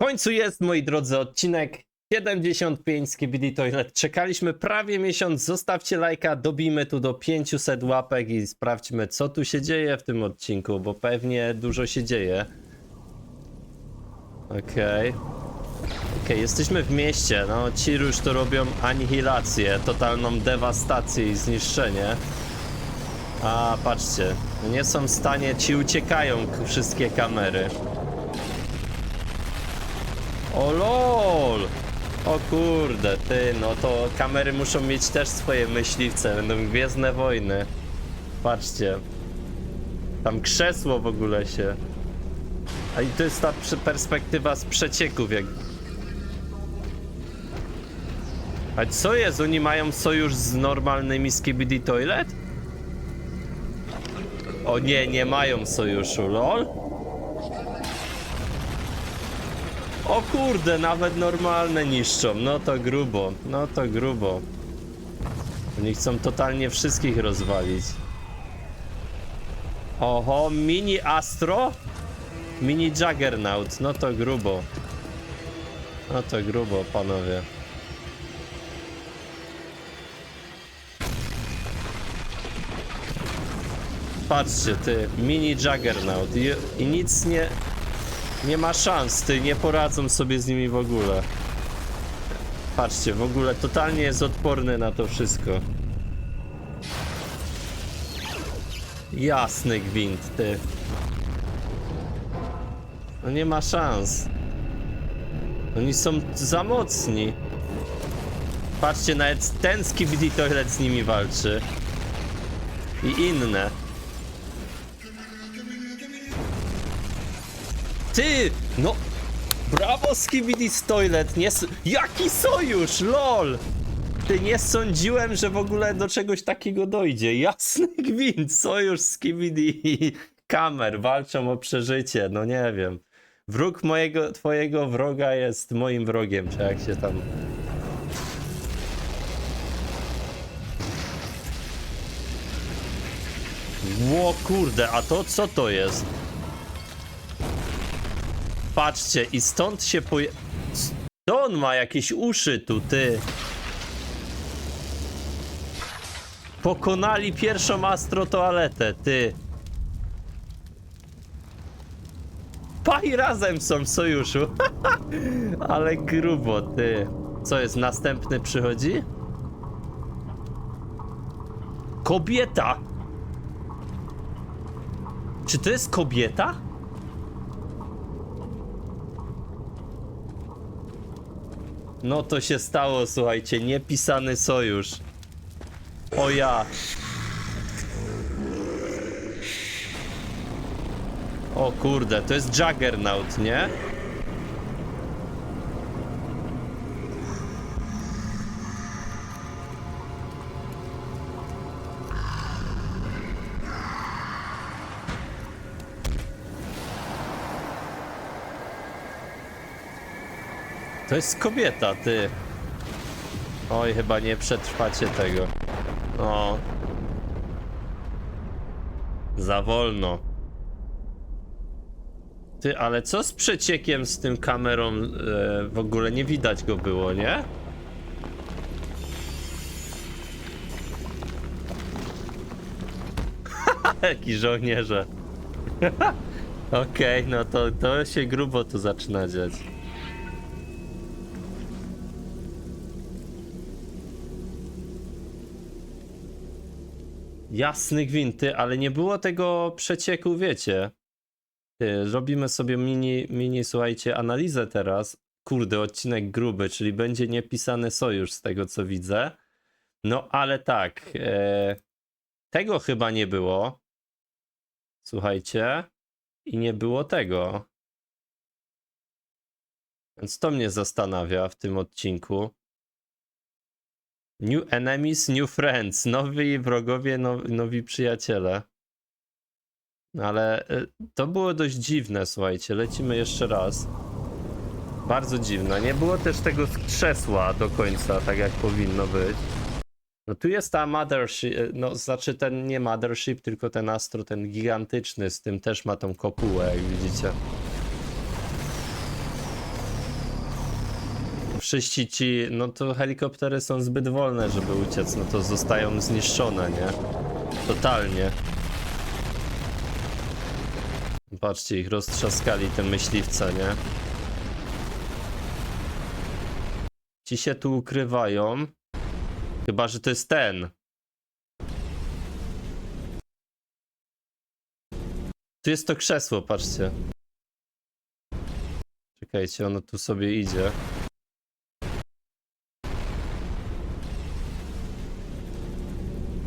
W końcu jest, moi drodzy, odcinek 75 z KBD Toilet. Czekaliśmy prawie miesiąc. Zostawcie lajka, dobijmy tu do 500 łapek i sprawdźmy, co tu się dzieje w tym odcinku, bo pewnie dużo się dzieje. Okej. Okej, jesteśmy w mieście. No, ci już to robią anihilację, totalną dewastację i zniszczenie. A, patrzcie. Nie są w stanie, ci uciekają wszystkie kamery. O lol! O kurde, ty, no to kamery muszą mieć też swoje myśliwce, będą gwiezdne wojny. Patrzcie. Tam krzesło w ogóle się. A i to jest ta perspektywa z przecieków, jak... A co jest? Oni mają sojusz z normalnymi Skibidi Toilet? O nie, nie mają sojuszu, lol? O kurde, nawet normalne niszczą. No to grubo, no to grubo. Oni chcą totalnie wszystkich rozwalić. Oho, mini Astro? Mini Juggernaut, no to grubo. No to grubo, panowie. Patrzcie, ty, mini Juggernaut i, i nic nie... Nie ma szans, ty, nie poradzą sobie z nimi w ogóle. Patrzcie, w ogóle totalnie jest odporny na to wszystko. Jasny gwint, ty. No nie ma szans. Oni są za mocni. Patrzcie, nawet ten Skibidi Toilet z nimi walczy. I inne. Ty! No! Brawo Skibidi Toilet! Nie Jaki sojusz! LOL! Ty, nie sądziłem, że w ogóle do czegoś takiego dojdzie. Jasny gwint! Sojusz Skibidi i kamer walczą o przeżycie. No nie wiem. Wróg mojego, twojego wroga jest moim wrogiem, czy jak się tam... Ło kurde, a to co to jest? Patrzcie, i stąd się poje... To on ma jakieś uszy tu, ty. Pokonali pierwszą astrotoaletę, ty. Paj razem są w sojuszu. Ale grubo, ty. Co jest, następny przychodzi? Kobieta! Czy to jest kobieta? No to się stało, słuchajcie, niepisany sojusz. O ja. O kurde, to jest Juggernaut, nie? To jest kobieta, ty. Oj, chyba nie przetrwacie tego. O. Za wolno. Ty, ale co z przeciekiem z tym kamerą? E, w ogóle nie widać go było, nie? Jaki żołnierze. Okej, no to, to się grubo tu zaczyna dziać. Jasny gwinty, ale nie było tego przecieku, wiecie. Ty, Robimy sobie mini, mini, słuchajcie, analizę teraz. Kurde, odcinek gruby, czyli będzie niepisany sojusz z tego co widzę. No ale tak, e, tego chyba nie było. Słuchajcie. I nie było tego. Więc to mnie zastanawia w tym odcinku. New enemies, new friends. Nowi wrogowie, now, nowi przyjaciele. No Ale y, to było dość dziwne, słuchajcie. Lecimy jeszcze raz. Bardzo dziwne. Nie było też tego krzesła do końca, tak jak powinno być. No tu jest ta mothership, y, no znaczy ten nie mothership, tylko ten astro, ten gigantyczny, z tym też ma tą kopułę, jak widzicie. Wszyscy ci, no to helikoptery są zbyt wolne, żeby uciec, no to zostają zniszczone, nie? Totalnie. Patrzcie, ich roztrzaskali te myśliwce, nie? Ci się tu ukrywają. Chyba, że to jest ten. Tu jest to krzesło, patrzcie. Czekajcie, ono tu sobie idzie.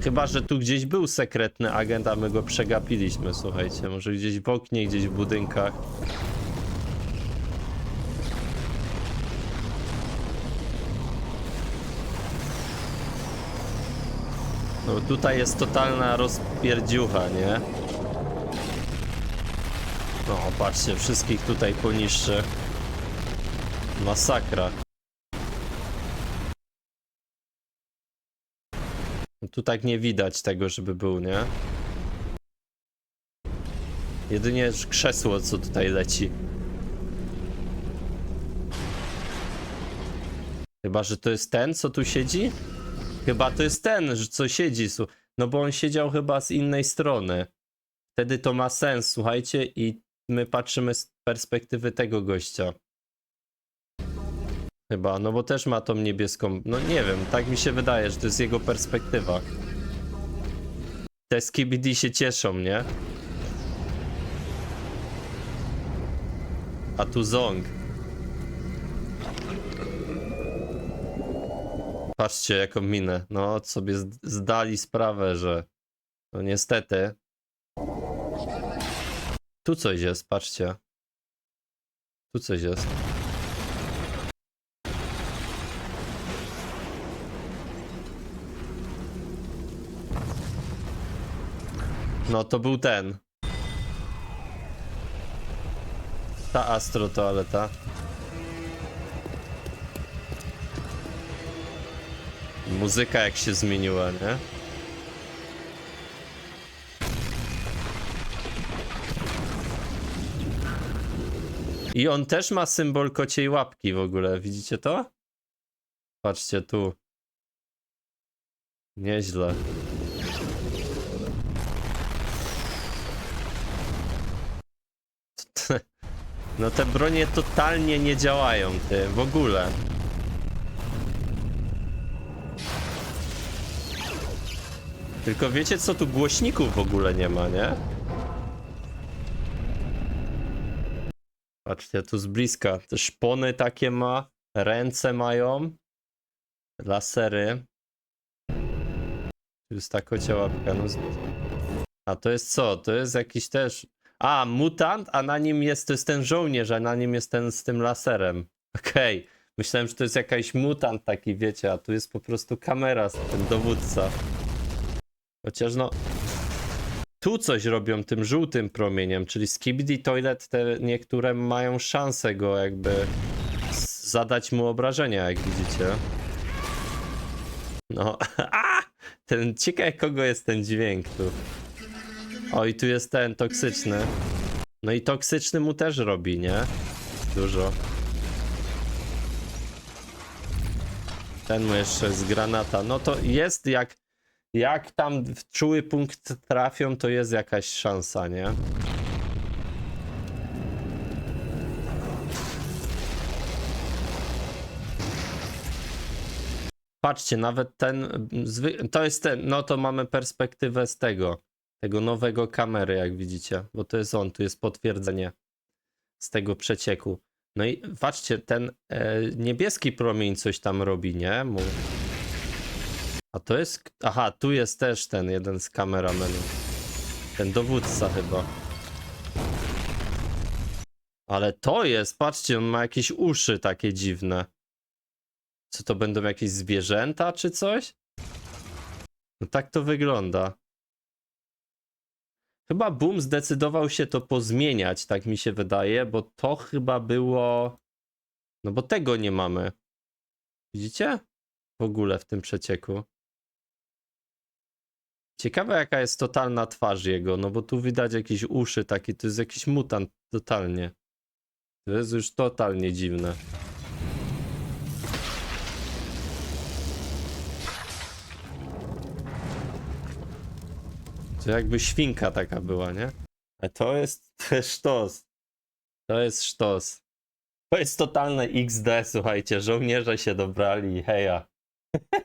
Chyba, że tu gdzieś był sekretny agent, a my go przegapiliśmy, słuchajcie. Może gdzieś w oknie, gdzieś w budynkach. No tutaj jest totalna rozpierdziucha, nie? No, patrzcie, wszystkich tutaj poniszczy. Masakra. Tu tak nie widać tego, żeby był, nie? Jedynie krzesło, co tutaj leci. Chyba, że to jest ten, co tu siedzi? Chyba to jest ten, co siedzi. No bo on siedział chyba z innej strony. Wtedy to ma sens, słuchajcie, i my patrzymy z perspektywy tego gościa. Chyba, no bo też ma tą niebieską. No nie wiem, tak mi się wydaje, że to jest jego perspektywa. Te skibidi się cieszą, nie? A tu Zong. Patrzcie, jaką minę. No, sobie zd- zdali sprawę, że. No niestety. Tu coś jest, patrzcie. Tu coś jest. No to był ten. Ta astro toaleta. Muzyka jak się zmieniła, nie? I on też ma symbol kociej łapki w ogóle, widzicie to? Patrzcie tu. Nieźle. No te bronie totalnie nie działają, ty, w ogóle. Tylko wiecie co, tu głośników w ogóle nie ma, nie? Patrzcie, tu z bliska. Te szpony takie ma, ręce mają, lasery. Tu jest ta kocia łapka. No. A to jest co? To jest jakiś też... A, mutant, a na nim jest, to jest ten żołnierz, a na nim jest ten z tym laserem. Okej. Myślałem, że to jest jakiś mutant taki, wiecie, a tu jest po prostu kamera, ten dowódca. Chociaż no... Tu coś robią tym żółtym promieniem, czyli Skibidi Toilet te niektóre mają szansę go jakby z- zadać mu obrażenia, jak widzicie. No, a! Ten, ciekawe kogo jest ten dźwięk tu. O, i tu jest ten toksyczny. No i toksyczny mu też robi, nie? Dużo. Ten mu jeszcze z granata. No to jest jak. Jak tam w czuły punkt trafią, to jest jakaś szansa, nie? Patrzcie, nawet ten. To jest ten. No to mamy perspektywę z tego. Tego nowego kamery, jak widzicie. Bo to jest on, tu jest potwierdzenie z tego przecieku. No i patrzcie, ten e, niebieski promień coś tam robi, nie? Mu... A to jest. Aha, tu jest też ten jeden z kameramenów. Ten dowódca chyba. Ale to jest, patrzcie, on ma jakieś uszy takie dziwne. Co to będą jakieś zwierzęta czy coś? No tak to wygląda. Chyba Boom zdecydował się to pozmieniać, tak mi się wydaje, bo to chyba było. No bo tego nie mamy. Widzicie? W ogóle w tym przecieku. Ciekawe jaka jest totalna twarz jego, no bo tu widać jakieś uszy takie, to jest jakiś mutant totalnie. To jest już totalnie dziwne. To jakby świnka taka była, nie? A to jest to jest sztos. To jest sztos. To jest totalne XD, słuchajcie. Żołnierze się dobrali, heja.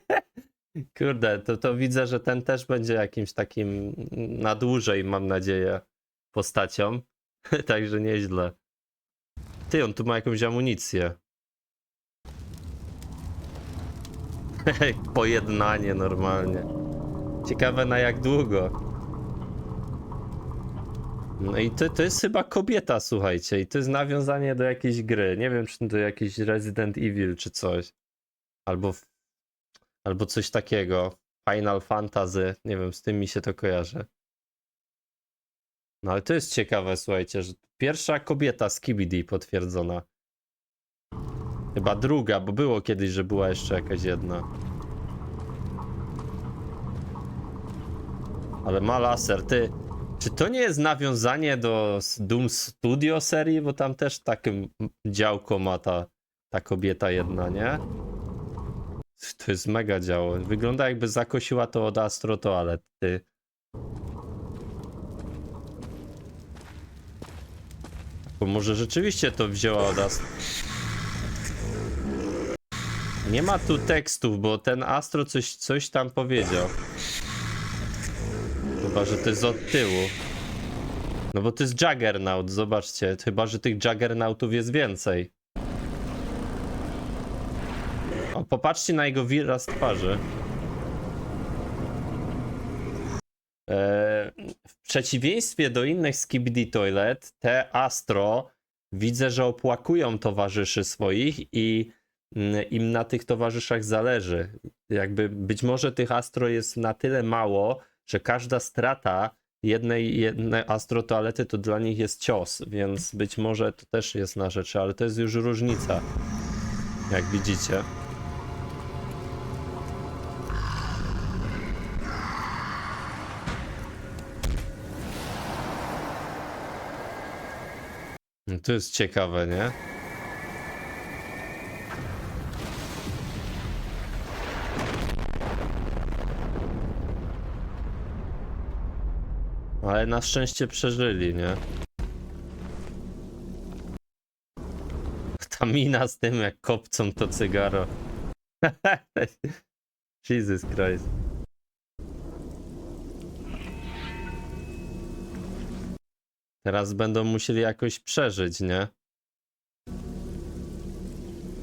Kurde, to, to widzę, że ten też będzie jakimś takim na dłużej, mam nadzieję, postacią. Także nieźle. Ty, on tu ma jakąś amunicję. Pojednanie normalnie. Ciekawe na jak długo. No i to, to jest chyba kobieta, słuchajcie. I to jest nawiązanie do jakiejś gry. Nie wiem, czy do jakiejś Resident Evil, czy coś. Albo, albo coś takiego. Final Fantasy. Nie wiem, z tym mi się to kojarzy. No ale to jest ciekawe, słuchajcie, że pierwsza kobieta z KBD potwierdzona. Chyba druga, bo było kiedyś, że była jeszcze jakaś jedna. Ale ma laser, ty. Czy to nie jest nawiązanie do Doom Studio serii? Bo tam też takim działko ma ta, ta kobieta jedna, nie? To jest mega działo. Wygląda jakby zakosiła to od Astro Toalet, ty. Bo może rzeczywiście to wzięła od Astro. Nie ma tu tekstów, bo ten Astro coś, coś tam powiedział. Chyba, że to jest od tyłu. No bo to jest Juggernaut, zobaczcie. Chyba, że tych Juggernautów jest więcej. O, popatrzcie na jego wyraz twarzy. Eee, w przeciwieństwie do innych Skibidi Toilet, te Astro widzę, że opłakują towarzyszy swoich i mm, im na tych towarzyszach zależy. Jakby być może tych Astro jest na tyle mało, że każda strata jednej, jednej astrotoalety to dla nich jest cios, więc być może to też jest na rzeczy, ale to jest już różnica, jak widzicie. No To jest ciekawe, nie? Ale na szczęście przeżyli, nie? Ta mina z tym, jak kopcą to cygaro. Jesus Christ. Teraz będą musieli jakoś przeżyć, nie?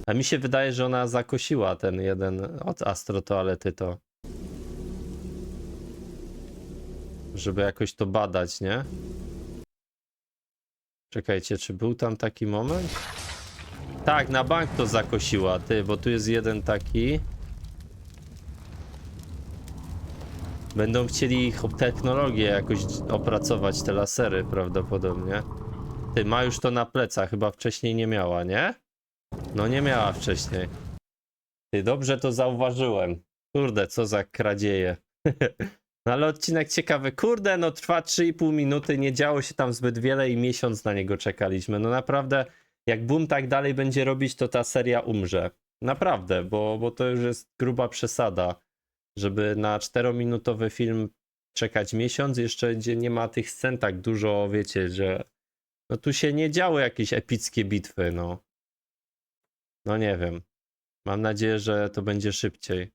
A mi się wydaje, że ona zakosiła ten jeden od astrotoalety to. Żeby jakoś to badać, nie? Czekajcie, czy był tam taki moment? Tak, na bank to zakosiła, ty, bo tu jest jeden taki. Będą chcieli ich technologię jakoś opracować, te lasery prawdopodobnie. Ty, ma już to na plecach, chyba wcześniej nie miała, nie? No nie miała wcześniej. Ty, dobrze to zauważyłem. Kurde, co za kradzieje. No ale odcinek ciekawy. Kurde, no trwa 3,5 minuty, nie działo się tam zbyt wiele i miesiąc na niego czekaliśmy. No naprawdę, jak Boom tak dalej będzie robić, to ta seria umrze. Naprawdę, bo, bo to już jest gruba przesada, żeby na 4-minutowy film czekać miesiąc, jeszcze gdzie nie ma tych scen tak dużo, wiecie, że no tu się nie działy jakieś epickie bitwy, no. No nie wiem. Mam nadzieję, że to będzie szybciej.